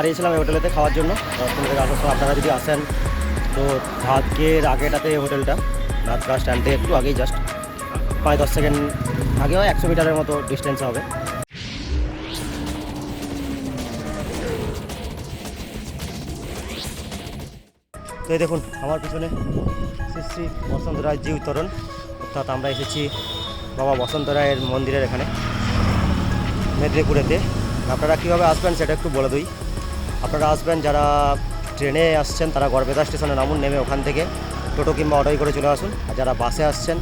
দাঁড়িয়েছিলাম এই হোটেলেতে খাওয়ার জন্য। দর্শন থেকে আসার সময় আপনারা যদি আসেন, তো ভাগ্যের আগেটাতে এই হোটেলটা রাতগা স্ট্যান্ড থেকে একটু আগেই জাস্ট পাঁচ দশ সেকেন্ড আগে হয়, একশো মিটারের মতো ডিস্টেন্স হবে। তো এই দেখুন, আমার পিছনে শ্রী শ্রী বসন্ত রায় জি উত্তরণ, অর্থাৎ আমরা এসেছি বাবা বসন্ত রায়ের মন্দিরের এখানে, মেদিনীপুরেতে। আপনারা কীভাবে আসবেন সেটা একটু বলে দিই। আপনারা আসবেন, যারা ট্রেনে আসছেন, তারা গড়বেতা স্টেশনে নামুন, নেমে ওখান থেকে টোটো কিংবা অটোয় করে চলে আসুন। আর যারা বাসে আসছেন,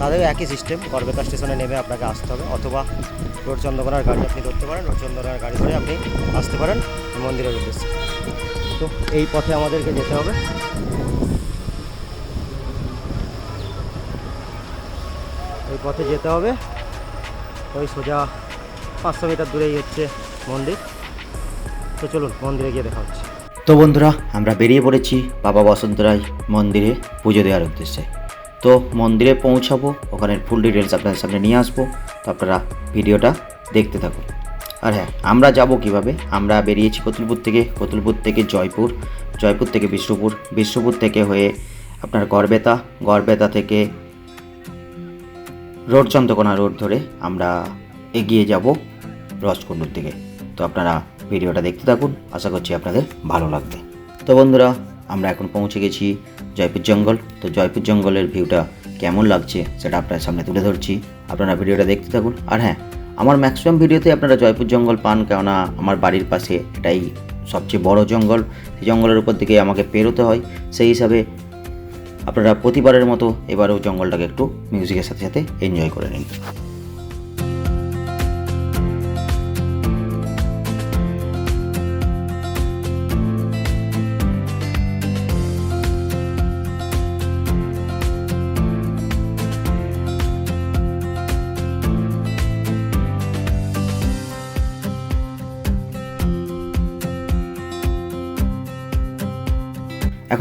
তাদেরও একই সিস্টেম, গড়বেতা স্টেশনে নেমে আপনাকে আসতে হবে, অথবা রোড চন্দ্রকোনার গাড়ি আপনি ধরতে পারেন রোড চন্দ্রকোনার গাড়ি ধরে আপনি আসতে পারেন মন্দিরের উদ্দেশ্যে। তো এই পথে আমাদেরকে যেতে হবে। এই পথে যেতে হবে। ওই সোজা পাঁচশো মিটার দূরেই হচ্ছে মন্দির। তো চলুন, মন্দিরে গিয়ে দেখা হচ্ছে। তো বন্ধুরা, আমরা বেরিয়ে পড়েছি বাবা বসন্ত রায় মন্দিরে পুজো দেওয়ার উদ্দেশ্যে। তো মন্দিরে পৌঁছাবো, ওখানের ফুল ডিটেলস আপনাদের সামনে নিয়ে আসব। তো আপনারা ভিডিওটা দেখতে থাকুন। আর হ্যাঁ আমরা যাব কীভাবে? আমরা বেরিয়েছি কতুলপুর থেকে কতুলপুর থেকে জয়পুর জয়পুর থেকে বিষ্ণুপুর। বিষ্ণুপুর থেকে হয়ে আপনার গড়বেতা গড়বেতা থেকে রোড, চন্দ্রকোনা রোড ধরে আমরা এগিয়ে যাব রসকুণ্ডুর দিকে। তো আপনারা ভিডিওটা দেখতে থাকুন। আশা করছি আপনাদের ভালো লাগবে। তো বন্ধুরা, আমরা এখন পৌঁছে গেছি জয়পুর জঙ্গল। তো জয়পুর জঙ্গলের ভিউটা কেমন লাগছে সেটা আপনার সামনে তুলে ধরছি। আপনারা ভিডিওটা দেখতে থাকুন। আর হ্যাঁ আমার ম্যাক্সিমাম ভিডিওতে আপনারা জয়পুর জঙ্গল পান, কেননা আমার বাড়ির পাশে এটাই সবচেয়ে বড় জঙ্গল। সেই জঙ্গলের উপর দিকে আমাকে পেরোতে হয়। সেই হিসাবে আপনারা প্রতিবারের মতো এবারেও জঙ্গলটাকে একটু মিউজিকের সাথে সাথে এনজয় করে নিন।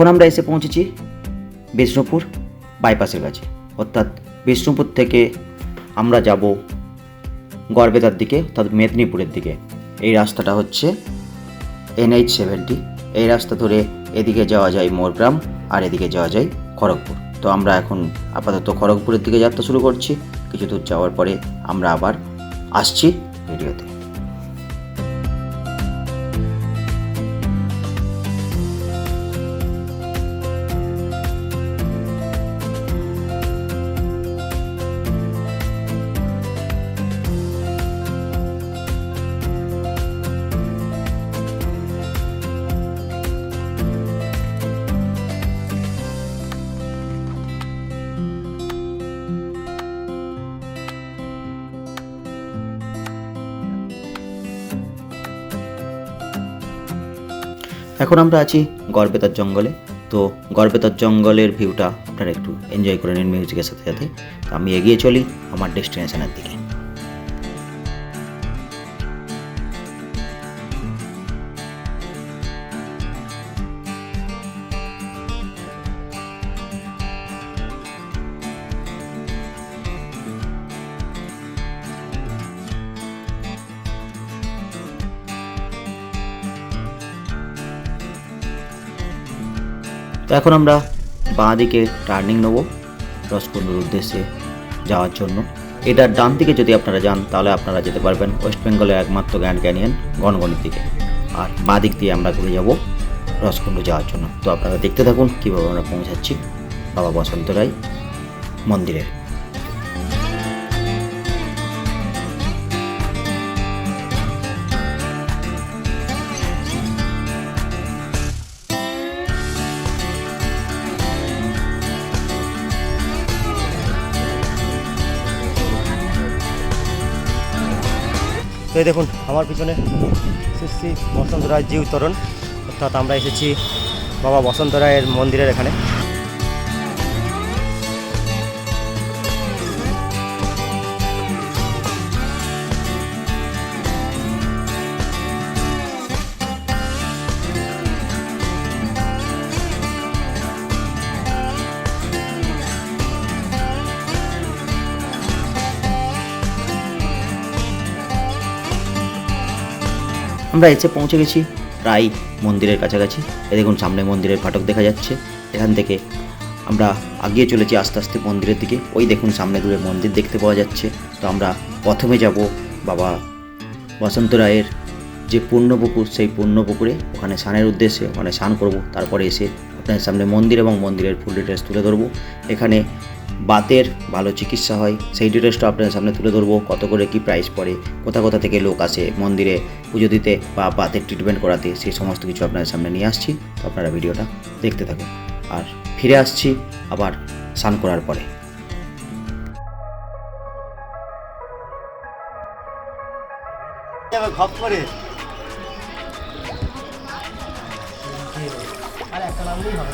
এখন আমরা এসে পৌঁছেছি বিষ্ণুপুর বাইপাসের কাছে। অর্থাৎ বিষ্ণুপুর থেকে আমরা যাব গড়বেতার দিকে, অর্থাৎ মেদিনীপুরের দিকে। এই রাস্তাটা হচ্ছে এনএইচ সেভেন্টি এই রাস্তা ধরে এদিকে যাওয়া যায় মোরগ্রাম, আর এদিকে যাওয়া যায় খড়গপুর। তো আমরা এখন আপাতত খড়গপুরের দিকে যাত্রা শুরু করছি। কিছু দূর যাওয়ার পরে আমরা আবার আসছি ভিডিওতে। এখন আমরা আছি গড়বেতার জঙ্গলে। তো গড়বেতার জঙ্গলের ভিউটা আপনারা একটু এনজয় করে নিন মিউজিকের সাথে সাথে। আমি এগিয়ে চলি আমার ডেস্টিনেশনের দিকে। তো এখন আমরা বাঁ দিকে টার্নিং নেব রসকুণ্ডুর উদ্দেশ্যে যাওয়ার জন্য। এটার ডান দিকে যদি আপনারা যান, তাহলে আপনারা যেতে পারবেন ওয়েস্ট বেঙ্গলের একমাত্র গ্র্যান্ড ক্যানিয়ন গণগণের দিকে। আর বাঁ দিক দিয়ে আমরা ঘুরে যাব রসকুন্ডু যাওয়ার জন্য। তো আপনারা দেখতে থাকুন, কীভাবে আমরা পৌঁছাচ্ছি। বাবা বসন্ত রায় মন্দিরে তো এই দেখুন, আমার পিছনে শ্রী বসন্ত রায় জি উত্তরণ, অর্থাৎ আমরা এসেছি বাবা বসন্ত রায়ের মন্দিরের এখানে। আমরা এসে পৌঁছে গেছি প্রায় মন্দিরের কাছাকাছি। এ দেখুন, সামনে মন্দিরের ফাটক দেখা যাচ্ছে। এখান থেকে আমরা আগিয়ে চলেছি আস্তে আস্তে মন্দিরের দিকে। ওই দেখুন, সামনে দূরে মন্দির দেখতে পাওয়া যাচ্ছে। তো আমরা প্রথমে যাব বাবা বসন্ত রায়ের যে পূর্ণপুকুর, সেই পূর্ণপুকুরে। ওখানে স্নানের উদ্দেশ্যে ওখানে স্নান করব। তারপরে এসে আপনাদের সামনে মন্দির এবং মন্দিরের ফুল ডিটেলস তুলে ধরবো। এখানে বাতের ভালো চিকিৎসা হয়, সেই ডিটেলসটা আপনাদের সামনে তুলে ধরবো, কত করে কি প্রাইস পড়ে, কোথা কোথা থেকে লোক আসে মন্দিরে পুজো দিতে বা বাতের ট্রিটমেন্ট করাতে, সেই সমস্ত কিছু আপনাদের সামনে নিয়ে আসছি। তো আপনারা ভিডিওটা দেখতে থাকুন। আর ফিরে আসছি আবার স্নান করার পরে। ঘপ করে একটা নামলেই হবে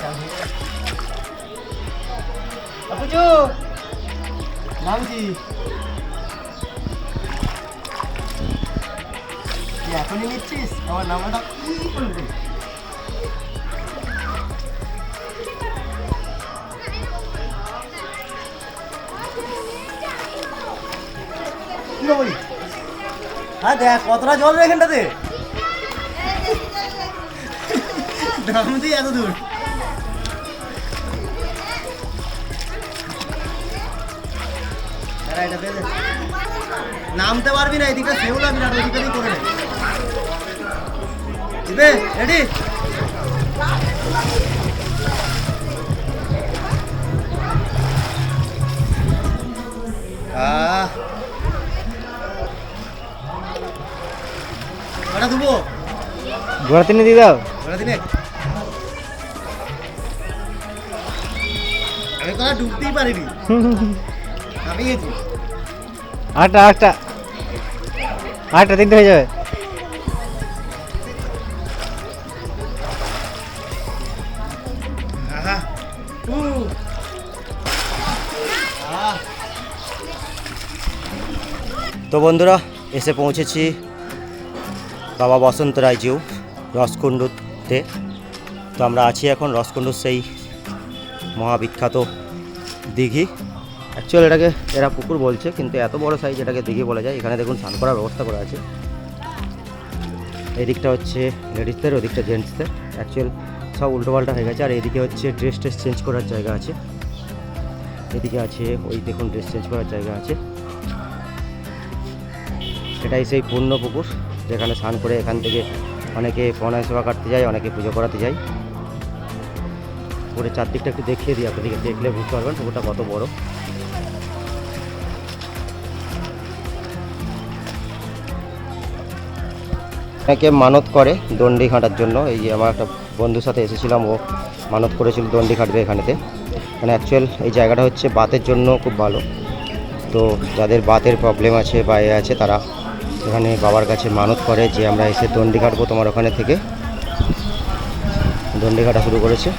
এখনই নিচ্ছিস দেখ কতটা জল রে এখানটাতে দাম দিয়ে এত দূর নামতে পারবি না এদিকে সেও না বিরাট ওদিকে দিয়ে করে নে দিবে রেডি আহ। কটা দেবো ঘোড়া তিনি দিয়ে দাও। আমি কটা ডুবতেই পারিনি। আমি গেছি আটটা আটটা। আটটা তিনটে হয়ে যাবে। তো বন্ধুরা এসে পৌঁছেছি বাবা বসন্ত রায় জিউ রসকুণ্ডুতে। তো আমরা আছি এখন রসকুণ্ডুর সেই মহাবিখ্যাত দিঘি। অ্যাকচুয়াল এটাকে এরা পুকুর বলছে, কিন্তু এত বড় সাইজ এটাকে দিঘি বলা যায়। এখানে দেখুন স্নান করার ব্যবস্থা করা আছে। এদিকটা হচ্ছে লেডিসদের ওদিকটা জেন্টসদের অ্যাকচুয়াল সব উল্টোপাল্টা হয়ে গেছে। আর এদিকে হচ্ছে ড্রেস ট্রেস চেঞ্জ করার জায়গা আছে। এদিকে আছে, ওই দেখুন ড্রেস চেঞ্জ করার জায়গা আছে। এটাই সেই পূর্ণ পুকুর, যেখানে স্নান করে এখান থেকে অনেকে পণায় সেবা কাটতে যায়, অনেকে পুজো করাতে যায়। পুকুরের চারদিকটা একটু দেখিয়ে দিই, আপনাদেরকে দেখলে বুঝতে পারবেন পুকুরটা কত বড়। অনেকে মানত করে দণ্ডি ঘাঁটার জন্য। এই যে আমার একটা বন্ধুর সাথে এসেছিলাম, ও মানত করেছিল দণ্ডি ঘাঁটবে এখানেতে। মানে অ্যাকচুয়াল এই জায়গাটা হচ্ছে বাতের জন্য খুব ভালো। তো যাদের বাতের প্রবলেম আছে বা এ আছে, তারা এখানে বাবার কাছে মানত করে যে আমরা এসে দণ্ডি ঘাটবো তোমার ওখানে থেকে। দণ্ডি ঘাটা শুরু করেছে।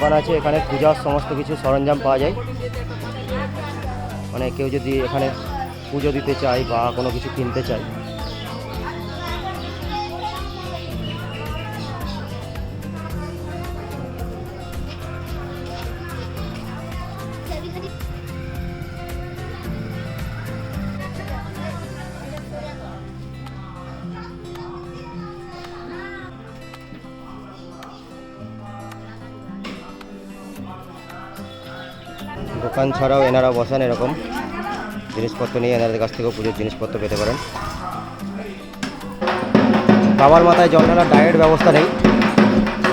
দোকান আছে, এখানে পূজার সমস্ত কিছু সরঞ্জাম পাওয়া যায়। মানে কেউ যদি এখানে পুজো দিতে চায় বা কোনো কিছু কিনতে চায়। দোকান ছাড়াও এনারা বসান এরকম জিনিসপত্র নিয়ে এনাদের কাছ থেকেও পুজোর জিনিসপত্র পেতে পারেন। বাবার মাথায় জল ঢালার ডায়েট ব্যবস্থা নেই।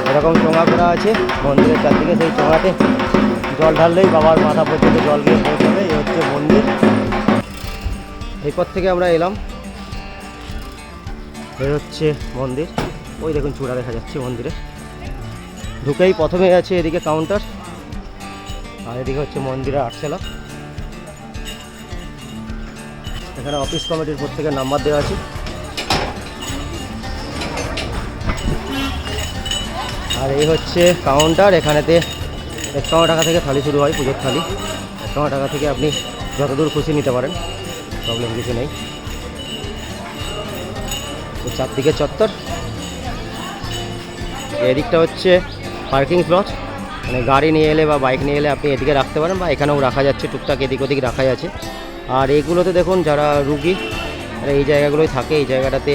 এরকম চোঙা করা আছে, মন্দিরের চারদিকে সেই চোঙাতে জল ঢাললেই বাবার মাথা পর্যন্ত জল গিয়ে পৌঁছাবে এই হচ্ছে মন্দির। এরপর থেকে আমরা এলাম। এই হচ্ছে মন্দির। ওই দেখুন চূড়া দেখা যাচ্ছে মন্দিরে। ঢুকেই প্রথমে আছে এদিকে কাউন্টার আর এদিকে হচ্ছে মন্দিরের আটচালা এখানে অফিস কমিটির প্রত্যেকের নাম্বার দেওয়া আছে। আর এই হচ্ছে কাউন্টার এখানেতে একান্ন টাকা থেকে থালি শুরু হয়, পুজোর থালি। একান্ন টাকা থেকে আপনি যতদূর খুশি নিতে পারেন প্রবলেম কিছু নেই। তো চারদিকে চত্বর। এদিকটা হচ্ছে পার্কিং স্লট মানে গাড়ি নিয়ে এলে বা বাইক নিয়ে এলে আপনি এদিকে রাখতে পারেন বা এখানেও রাখা যাচ্ছে, টুকটাক এদিক ওদিক রাখা যাচ্ছে। আর এইগুলোতে দেখুন যারা রুগী এই জায়গাগুলোই থাকে, এই জায়গাটাতে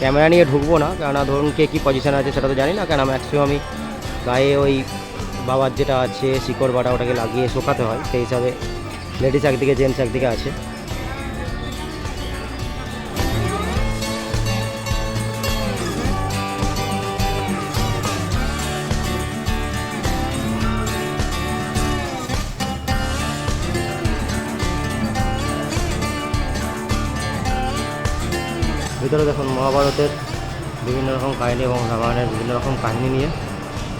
ক্যামেরা নিয়ে ঢুকবো না। কেননা ধরুন কে কী পজিশান আছে সেটা তো জানি না কেন আমি গায়ে ওই বাবার যেটা আছে, শিকড় বাটা ওটাকে লাগিয়ে শোকাতে হয়। সেই হিসাবে লেডিস একদিকে জেন্টস একদিকে আছে। ভিতরে দেখুন মহাভারতের বিভিন্ন রকম কাহিনী এবং রামায়ণের বিভিন্ন রকম কাহিনী নিয়ে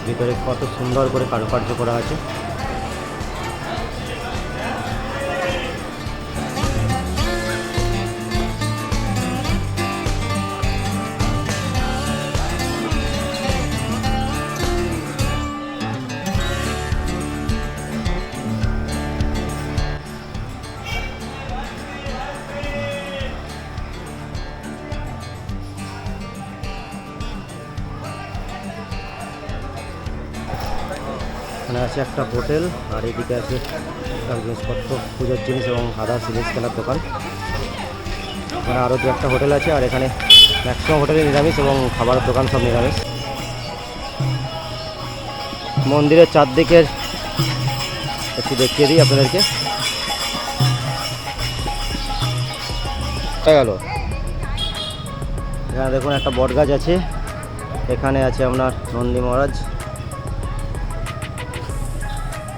ভিতরে কত সুন্দর করে কারুকার্য করা আছে এখানে আছে একটা হোটেল, আর এদিকে আছে জিনিসপত্র, পুজোর জিনিস এবং আদার্স জিনিস কেনার দোকান। এখানে আরও দু একটা হোটেল আছে, আর এখানে ম্যাক্সিমাম হোটেলে নিরামিষ এবং খাবারের দোকান সব নিরামিষ। মন্দিরের চারদিকের একটু দেখিয়ে দিই আপনাদেরকে। গেল। এখানে দেখুন একটা বট গাছ আছে, এখানে আছে আপনার নন্দী মহারাজ।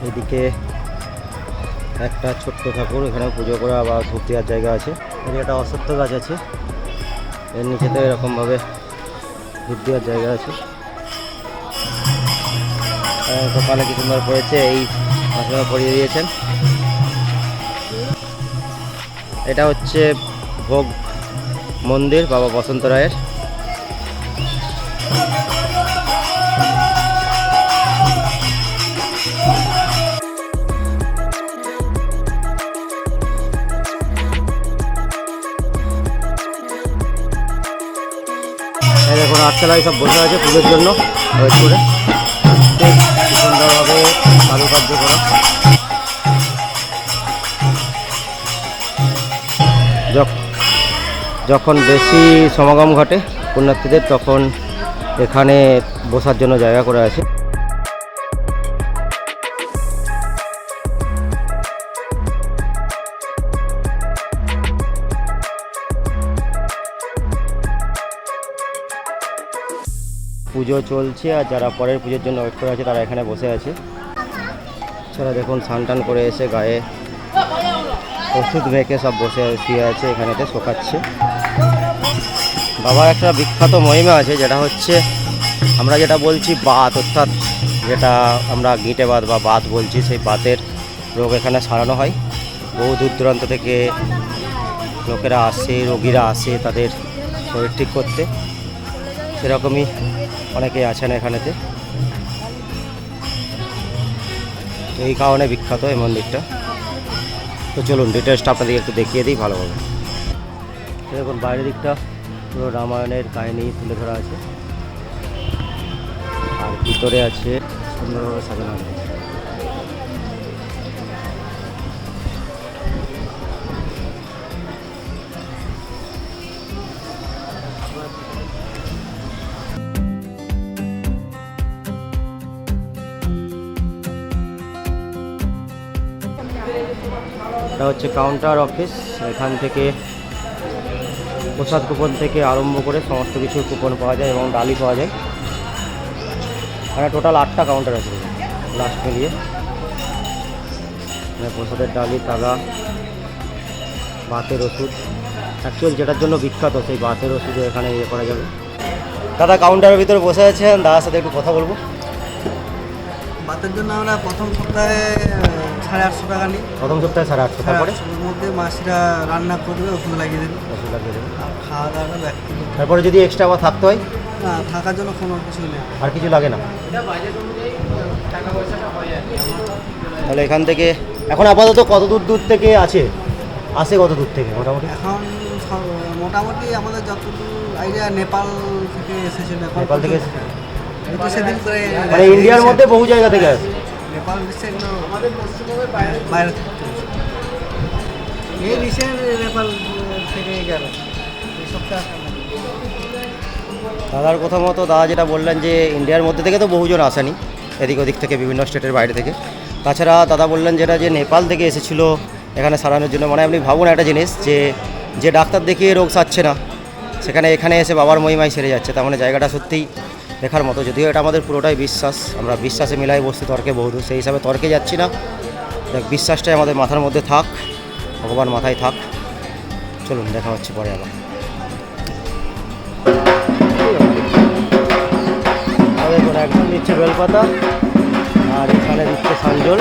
এদিকে একটা ছোট্ট ঠাকুর এখানে পুজো করা বা ধূপ দেওয়ার জায়গা আছে। এদিকে একটা অশ্বত্থ গাছ আছে। এর নিচেতে এরকমভাবে ধূপ দেওয়ার জায়গা আছে। কপালে কি সুন্দর পড়েছে, এই মাসে পরিয়ে দিয়েছেন। এটা হচ্ছে ভোগ মন্দির, বাবা বসন্ত রায়ের। এই দেখুন আটতলায় সব বসে আছে পুজোর জন্য। ওয়েট করে সুন্দরভাবে কারুকার্য করা। যখন বেশি সমাগম ঘটে পুণ্যার্থীদের, তখন এখানে বসার জন্য জায়গা করে আছে। পুজো চলছে আর যারা পরের পুজোর জন্য ওয়েট করে আছে তারা এখানে বসে আছে। এছাড়া দেখুন স্নান করে এসে গায়ে ওষুধ মেখে সব বসে শুয়ে আছে, এখানেতে শোকাচ্ছে। বাবার একটা বিখ্যাত মহিমা আছে, যেটা হচ্ছে আমরা যেটা বলছি বাত, অর্থাৎ যেটা আমরা গিঁটে বাত বা বাত বলছি, সেই বাতের রোগ এখানে সারানো হয়। বহু দূর দূরান্ত থেকে লোকেরা আসে, রোগীরা আসে তাদের শরীর ঠিক করতে। সেরকমই অনেকে আছেন এখানেতে। এই কারণে বিখ্যাত এই মন্দিরটা। তো চলুন ডিটেলসটা আপনাদেরকে একটু দেখিয়ে দিই ভালোভাবে দেখুন, বাইরের দিকটা পুরো রামায়ণের কাহিনী তুলে ধরা আছে। আর ভিতরে আছে সুন্দরভাবে সাজানো এটা হচ্ছে কাউন্টার অফিস এখান থেকে প্রসাদ কুপন থেকে আরম্ভ করে সমস্ত কিছু কুপন পাওয়া যায় এবং ডালি পাওয়া যায়। এখানে টোটাল আটটা কাউন্টার আছে। লাস্ট মিলিয়ে প্রসাদের ডালি তাগা বাতের ওষুধ। অ্যাকচুয়াল যেটার জন্য বিখ্যাত সেই বাতের ওষুধও এখানে ইয়ে করা যাবে। দাদা কাউন্টারের ভিতরে বসে আছেন, দাদার সাথে একটু কথা বলব। বাতের জন্য আমরা প্রথম সপ্তাহে সাড়ে আটশো টাকা নিই। প্রথম সপ্তাহে সাড়ে আটশো সাড়ে তারপরে আটশোর মধ্যে মাসিরা রান্না করবে ওষুধ লাগিয়ে দেবে। ওষুধ লাগিয়ে দেবেন আর খাওয়া দাওয়াটা ব্যক্তি তারপরে যদি এক্সট্রা আবার থাকতে হয়? না থাকার জন্য কোনো কিছু নেই। আর কিছু লাগে না? তাহলে এখান থেকে এখন আপাতত কত দূর দূর থেকে আছে? আসে কত দূর থেকে মোটামুটি? এখন সব- মোটামুটি আমাদের যতদূর আইডিয়া নেপাল থেকে এসেছে নেপাল থেকে। তো সেদিন করে মানে ইন্ডিয়ার মধ্যে বহু জায়গা থেকে আসে। নেপাল দিচ্ছে এগুলো বাইরে থেকে। চলছে। এই রিসেন্ট নেপাল থেকে গেল। এই সপ্তাহ দাদার কথা মতো দাদা যেটা বললেন যে ইন্ডিয়ার মধ্যে থেকে তো বহুজন আসেনি, এদিক ওদিক থেকে বিভিন্ন স্টেটের বাইরে থেকে। তাছাড়া দাদা বললেন যেটা যে নেপাল থেকে এসেছিল, এখানে সারানোর জন্য মানে আপনি ভাবুন একটা জিনিস যে যে ডাক্তার দেখিয়ে রোগ সারছে না, সেখানে এখানে এসে বাবার মহিমায় সেরে যাচ্ছে, তার মানে জায়গাটা সত্যিই দেখার মতো। যদিও এটা আমাদের পুরোটাই বিশ্বাস, আমরা বিশ্বাসে মিলাই বসছি তর্কে বহুদূর, সেই হিসাবে তর্কে যাচ্ছি না। দেখ, বিশ্বাসটাই আমাদের মাথার মধ্যে থাক, ভগবান মাথায় থাক। চলুন, দেখা হচ্ছে পরে আবার। একদম দিচ্ছে বেলপাতা, আর এখানে দিচ্ছে সানজল।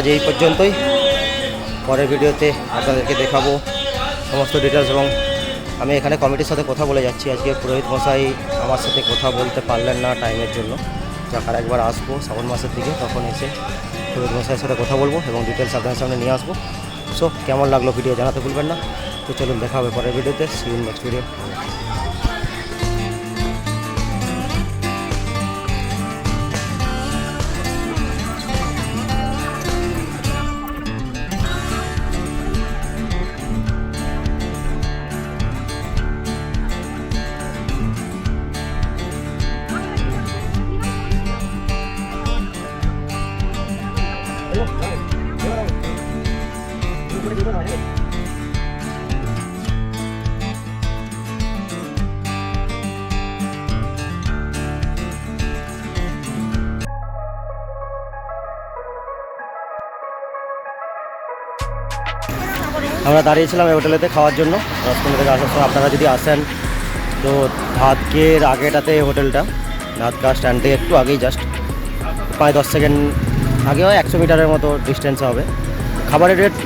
আজ এই পর্যন্তই। পরের ভিডিওতে আপনাদেরকে দেখাবো সমস্ত ডিটেলস এবং আমি এখানে কমিটির সাথে কথা বলে যাচ্ছি। আজকে পুরোহিত মশাই আমার সাথে কথা বলতে পারলেন না টাইমের জন্য। আর একবার আসব শ্রাবণ মাসের দিকে, তখন এসে পুরোহিত মশাইয়ের সাথে কথা বলব এবং ডিটেলস আপনাদের সামনে নিয়ে আসব। সো কেমন লাগল ভিডিও জানাতে ভুলবেন না। তো চলুন, দেখা হবে পরের ভিডিওতে। সি ইন নেক্সট ভিডিও আমরা দাঁড়িয়েছিলাম এই হোটেলেতে খাওয়ার জন্য। রসকুন্ড থেকে আসার সময় আপনারা যদি আসেন, তো ধাতকের আগেটাতে হোটেলটা ধাতকা স্ট্যান্ড থেকে একটু আগেই জাস্ট প্রায় দশ সেকেন্ড আগে হয় একশো মিটারের মতো ডিস্টেন্স হবে। খাবারের রেট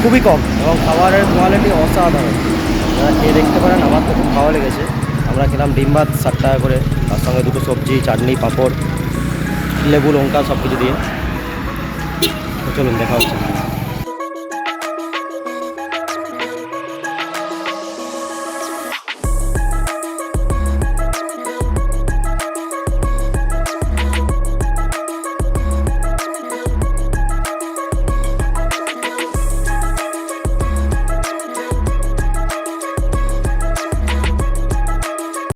খুবই কম এবং খাবারের কোয়ালিটি অসাধারণ। যারা খেয়ে দেখতে পারেন, আমার তো খুব ভালো লেগেছে। আমরা খেলাম ডিম ভাত ষাট টাকা করে, তার সঙ্গে দুটো সবজি, চাটনি, পাঁপড়, লেবু, লঙ্কা সব কিছু দিয়ে চলুন, দেখা হচ্ছে।